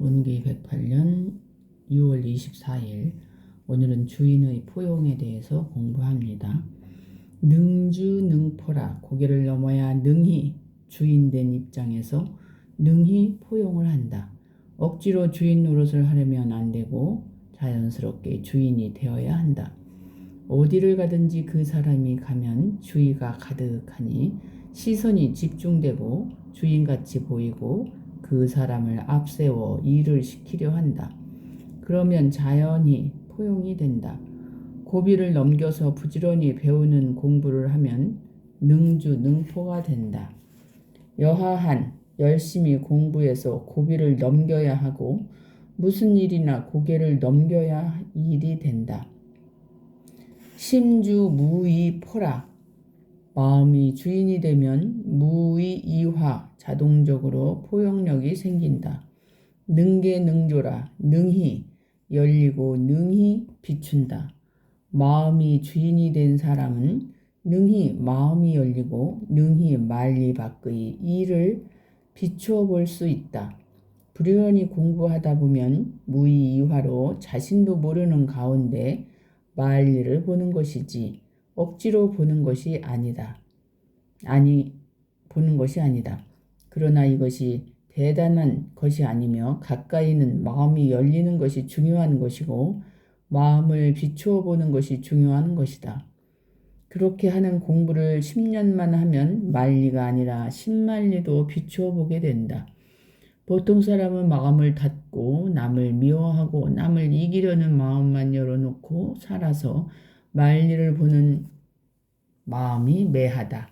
문기 108년 6월 24일 오늘은 주인의 포용에 대해서 공부합니다. 능주 능포라 고개를 넘어야 능히 주인된 입장에서 능히 포용을 한다. 억지로 주인 노릇을 하려면 안 되고 자연스럽게 주인이 되어야 한다. 어디를 가든지 그 사람이 가면 주의가 가득하니 시선이 집중되고 주인같이 보이고 그 사람을 앞세워 일을 시키려 한다. 그러면 자연히 포용이 된다. 고비를 넘겨서 부지런히 배우는 공부를 하면 능주 능포가 된다. 여하한 열심히 공부해서 고비를 넘겨야 하고 무슨 일이나 고개를 넘겨야 일이 된다. 심주 무의 포라 마음이 주인이 되면 무의 이화 자동적으로 포용력이 생긴다. 능계 능조라 능히 열리고 능히 비춘다. 마음이 주인이 된 사람은 능히 마음이 열리고 능히 말리 밖의 일을 비추어 볼 수 있다. 부지런히 공부하다 보면 무의이화로 자신도 모르는 가운데 말리를 보는 것이지 억지로 보는 것이 아니다. 아니 보는 것이 아니다. 그러나 이것이 대단한 것이 아니며 가까이는 마음이 열리는 것이 중요한 것이고 마음을 비추어 보는 것이 중요한 것이다. 그렇게 하는 공부를 10년만 하면 말리가 아니라 10만리도 비추어 보게 된다. 보통 사람은 마음을 닫고 남을 미워하고 남을 이기려는 마음만 열어놓고 살아서 말리를 보는 마음이 매하다.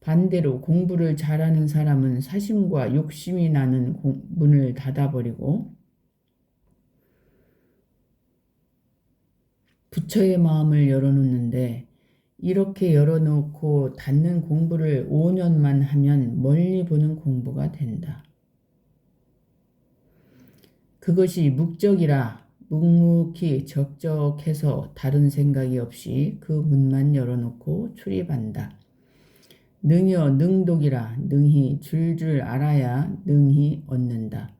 반대로 공부를 잘하는 사람은 사심과 욕심이 나는 문을 닫아버리고 부처의 마음을 열어놓는데 이렇게 열어놓고 닫는 공부를 5년만 하면 멀리 보는 공부가 된다. 그것이 묵적이라 묵묵히 적적해서 다른 생각이 없이 그 문만 열어놓고 출입한다. 능여 능독이라 능히 줄줄 알아야 능히 얻는다.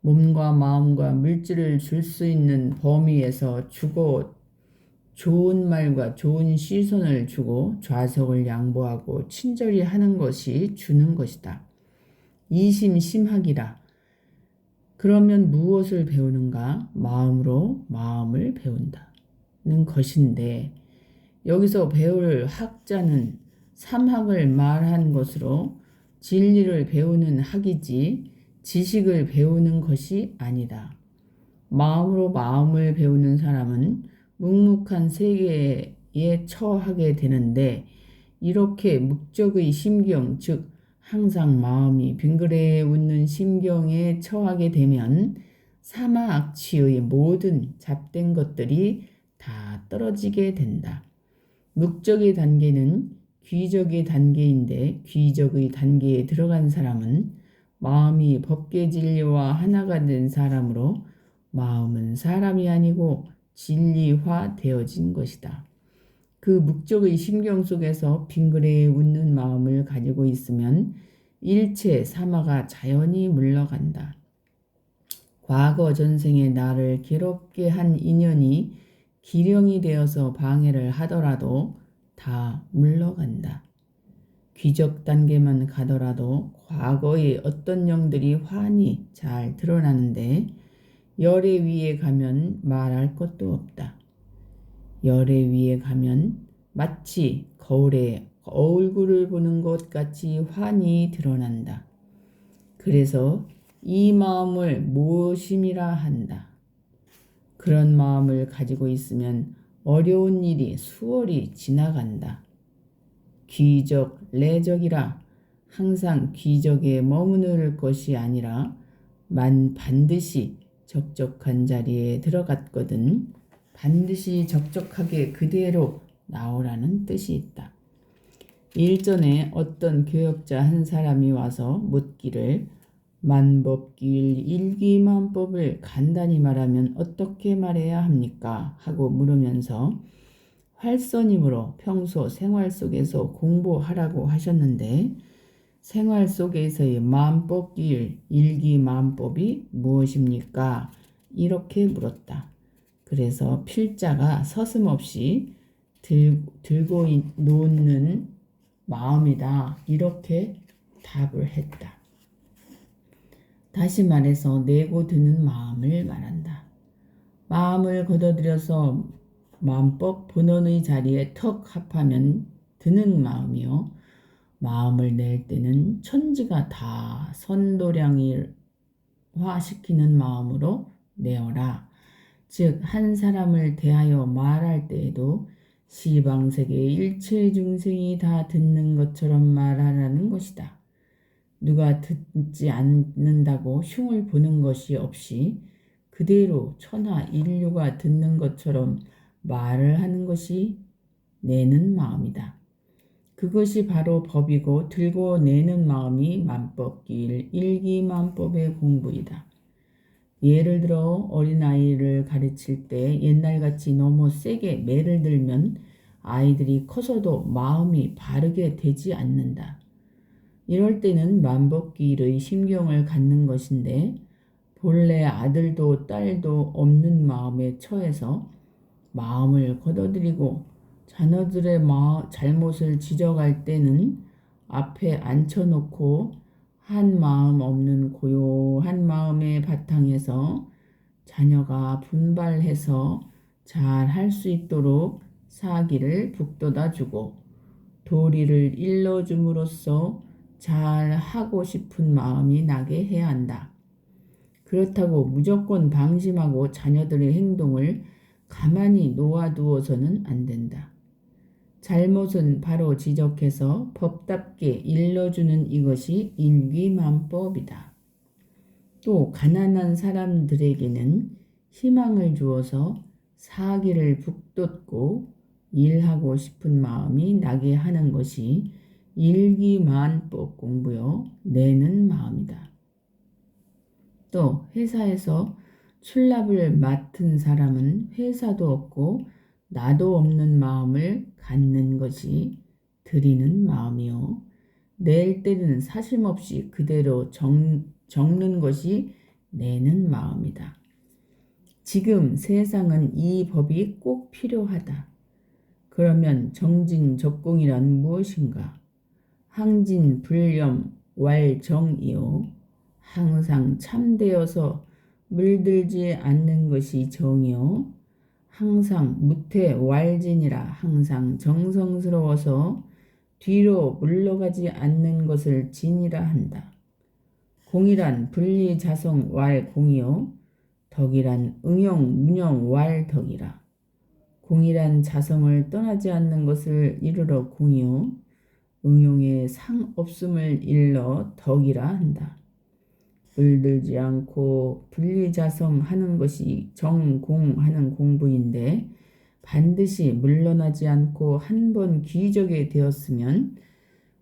몸과 마음과 물질을 줄 수 있는 범위에서 주고 좋은 말과 좋은 시선을 주고 좌석을 양보하고 친절히 하는 것이 주는 것이다. 이심심학이라. 그러면 무엇을 배우는가? 마음으로 마음을 배운다는 것인데 여기서 배울 학자는 삼학을 말한 것으로 진리를 배우는 학이지 지식을 배우는 것이 아니다. 마음으로 마음을 배우는 사람은 묵묵한 세계에 처하게 되는데 이렇게 묵적의 심경, 즉 항상 마음이 빙그레 웃는 심경에 처하게 되면 사마악취의 모든 잡된 것들이 다 떨어지게 된다. 묵적의 단계는 귀적의 단계인데 귀적의 단계에 들어간 사람은 마음이 법계 진리와 하나가 된 사람으로 마음은 사람이 아니고 진리화 되어진 것이다. 그 묵적의 심경 속에서 빙그레 웃는 마음을 가지고 있으면 일체 사마가 자연히 물러간다. 과거 전생에 나를 괴롭게 한 인연이 기령이 되어서 방해를 하더라도 다 물러간다. 귀적 단계만 가더라도 과거의 어떤 영들이 환히 잘 드러나는데 열의 위에 가면 말할 것도 없다. 열의 위에 가면 마치 거울에 얼굴을 보는 것 같이 환히 드러난다. 그래서 이 마음을 무엇임이라 한다. 그런 마음을 가지고 있으면 어려운 일이 수월히 지나간다. 귀적, 내적이라 항상 귀적에 머무를 것이 아니라 만 반드시 적적한 자리에 들어갔거든 반드시 적적하게 그대로 나오라는 뜻이 있다. 일전에 어떤 교역자 한 사람이 와서 묻기를 만법길 일기만법을 간단히 말하면 어떻게 말해야 합니까? 하고 물으면서 활선임으로 평소 생활 속에서 공부하라고 하셨는데 생활 속에서의 마음뽑기 일기마음법이 무엇입니까? 이렇게 물었다. 그래서 필자가 서슴없이 들, 들고 있- 놓는 마음이다. 이렇게 답을 했다. 다시 말해서 내고 드는 마음을 말한다. 마음을 걷어들여서 마음법 본원의 자리에 턱 합하면 드는 마음이요. 마음을 낼 때는 천지가 다 선도량일화 시키는 마음으로 내어라. 즉, 한 사람을 대하여 말할 때에도 시방 세계의 일체 중생이 다 듣는 것처럼 말하라는 것이다. 누가 듣지 않는다고 흉을 보는 것이 없이 그대로 천하 인류가 듣는 것처럼 말을 하는 것이 내는 마음이다. 그것이 바로 법이고 들고 내는 마음이 만법길 일기만법의 공부이다. 예를 들어 어린아이를 가르칠 때 옛날같이 너무 세게 매를 들면 아이들이 커서도 마음이 바르게 되지 않는다. 이럴 때는 만법길의 심경을 갖는 것인데 본래 아들도 딸도 없는 마음에 처해서 마음을 걷어들이고 자녀들의 마, 잘못을 지적할 때는 앞에 앉혀놓고 한 마음 없는 고요한 마음의 바탕에서 자녀가 분발해서 잘 할 수 있도록 사기를 북돋아 주고 도리를 일러 줌으로써 잘 하고 싶은 마음이 나게 해야 한다. 그렇다고 무조건 방심하고 자녀들의 행동을 가만히 놓아두어서는 안 된다. 잘못은 바로 지적해서 법답게 일러주는 이것이 일기만법이다. 또 가난한 사람들에게는 희망을 주어서 사기를 북돋고 일하고 싶은 마음이 나게 하는 것이 일기만법 공부요 내는 마음이다. 또 회사에서 출납을 맡은 사람은 회사도 없고 나도 없는 마음을 갖는 것이 드리는 마음이요. 낼 때는 사심없이 그대로 적, 적는 것이 내는 마음이다. 지금 세상은 이 법이 꼭 필요하다. 그러면 정진적공이란 무엇인가? 항진 불념 왈정이요. 항상 참되어서 물들지 않는 것이 정이요. 항상 무태 왈진이라 항상 정성스러워서 뒤로 물러가지 않는 것을 진이라 한다. 공이란 분리자성 왈공이요. 덕이란 응용 문영 왈덕이라. 공이란 자성을 떠나지 않는 것을 이르러 공이요. 응용의 상 없음을 일러 덕이라 한다. 물들지 않고 분리자성 하는 것이 정공하는 공부인데 반드시 물러나지 않고 한번 기적에 되었으면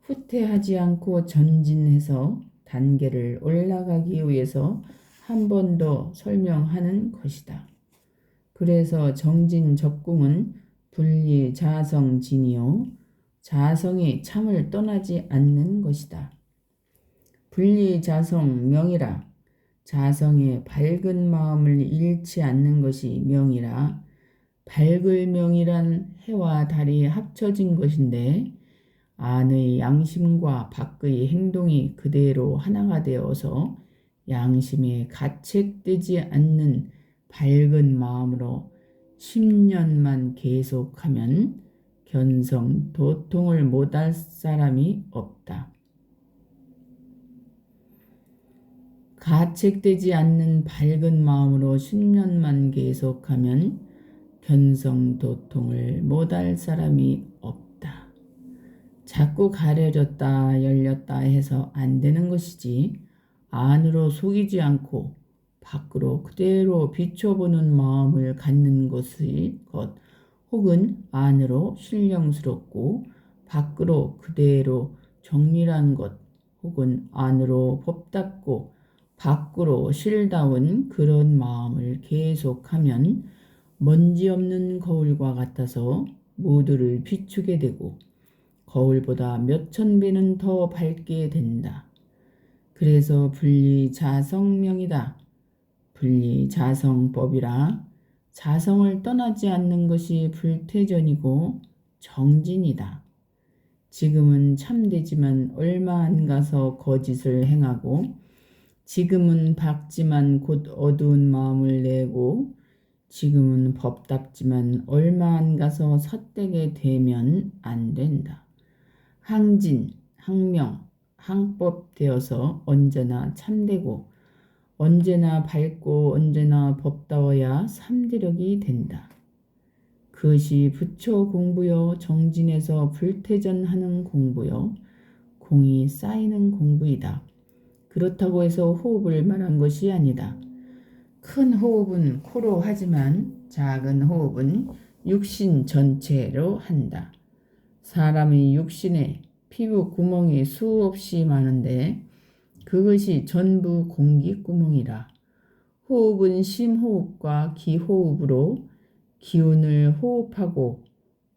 후퇴하지 않고 전진해서 단계를 올라가기 위해서 한 번 더 설명하는 것이다. 그래서 정진적궁은 분리 자성진이요. 자성이 참을 떠나지 않는 것이다. 분리자성 명이라 자성의 밝은 마음을 잃지 않는 것이 명이라 밝을 명이란 해와 달이 합쳐진 것인데 안의 양심과 밖의 행동이 그대로 하나가 되어서 양심에 가책되지 않는 밝은 마음으로 10년만 계속하면 견성 도통을 못할 사람이 없다. 가책되지 않는 밝은 마음으로 10년만 계속하면 견성 도통을 못할 사람이 없다. 자꾸 가려졌다 열렸다 해서 안 되는 것이지 안으로 속이지 않고 밖으로 그대로 비춰보는 마음을 갖는 것의 것 혹은 안으로 신령스럽고 밖으로 그대로 정밀한 것 혹은 안으로 법답고 밖으로 실다운 그런 마음을 계속하면 먼지 없는 거울과 같아서 모두를 비추게 되고 거울보다 몇천 배는 더 밝게 된다. 그래서 분리자성명이다. 분리자성법이라 자성을 떠나지 않는 것이 불퇴전이고 정진이다. 지금은 참되지만 얼마 안 가서 거짓을 행하고 지금은 밝지만 곧 어두운 마음을 내고 지금은 법답지만 얼마 안 가서 삿되게 되면 안 된다. 항진, 항명, 항법 되어서 언제나 참되고 언제나 밝고 언제나 법다워야 삼대력이 된다. 그것이 부처 공부요 정진에서 불퇴전하는 공부요 공이 쌓이는 공부이다. 그렇다고 해서 호흡을 말한 것이 아니다. 큰 호흡은 코로 하지만 작은 호흡은 육신 전체로 한다. 사람의 육신에 피부 구멍이 수없이 많은데 그것이 전부 공기 구멍이라. 호흡은 심호흡과 기호흡으로 기운을 호흡하고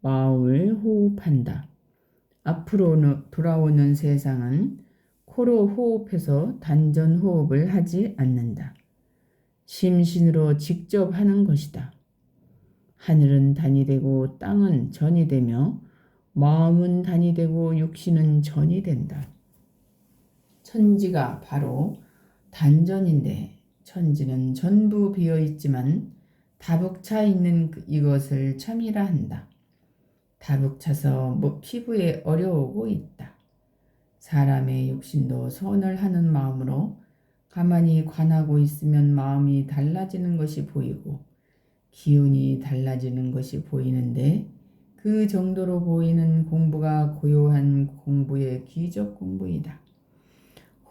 마음을 호흡한다. 앞으로 돌아오는 세상은 코로 호흡해서 단전 호흡을 하지 않는다. 심신으로 직접 하는 것이다. 하늘은 단이 되고 땅은 전이 되며 마음은 단이 되고 육신은 전이 된다. 천지가 바로 단전인데 천지는 전부 비어 있지만 다북차 있는 그- 이것을 참이라 한다. 다북차서 뭐 피부에 어려우고 있다. 사람의 육신도 선을 하는 마음으로 가만히 관하고 있으면 마음이 달라지는 것이 보이고 기운이 달라지는 것이 보이는데 그 정도로 보이는 공부가 고요한 공부의 기적 공부이다.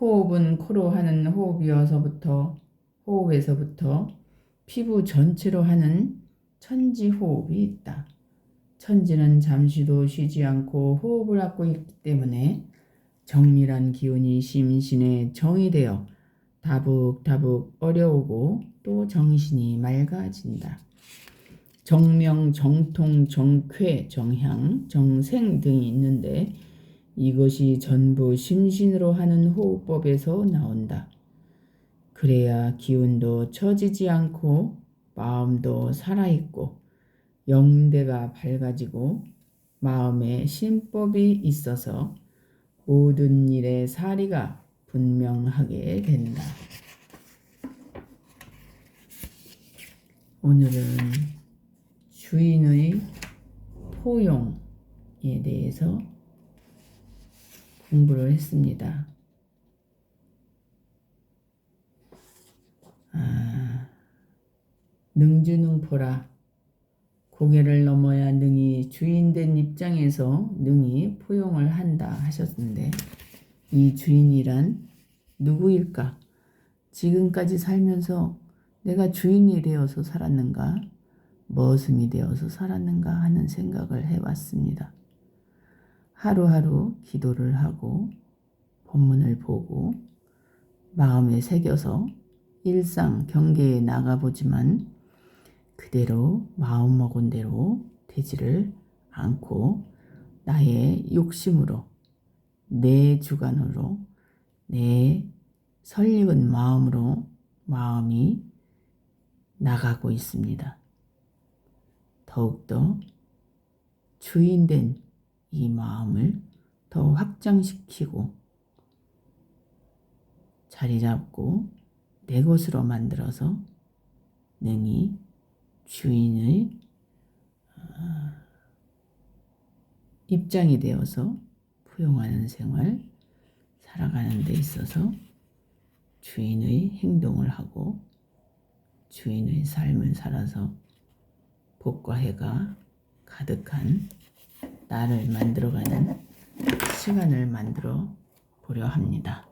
호흡은 코로 하는 호흡이어서부터 호흡에서부터 피부 전체로 하는 천지 호흡이 있다. 천지는 잠시도 쉬지 않고 호흡을 하고 있기 때문에 정밀한 기운이 심신에 정이 되어 다북다북 어려우고 또 정신이 맑아진다. 정명, 정통, 정쾌, 정향, 정생 등이 있는데 이것이 전부 심신으로 하는 호흡법에서 나온다. 그래야 기운도 처지지 않고 마음도 살아있고 영대가 밝아지고 마음에 신법이 있어서 모든 일의 사리가 분명하게 된다. 오늘은 주인의 포용에 대해서 공부를 했습니다. 아, 능주능포라 고개를 넘어야 능이 주인된 입장에서 능이 포용을 한다 하셨는데 이 주인이란 누구일까? 지금까지 살면서 내가 주인이 되어서 살았는가? 머슴이 되어서 살았는가 하는 생각을 해봤습니다. 하루하루 기도를 하고 본문을 보고 마음에 새겨서 일상 경계에 나가보지만 그대로 마음먹은 대로 되지를 않고 나의 욕심으로 내 주관으로 내 설익은 마음으로 마음이 나가고 있습니다. 더욱더 주인된 이 마음을 더 확장시키고 자리 잡고 내 것으로 만들어서 능히 주인의 어, 입장이 되어서 포용하는 생활 살아가는 데 있어서 주인의 행동을 하고 주인의 삶을 살아서 복과 해가 가득한 나를 만들어가는 시간을 만들어 보려 합니다.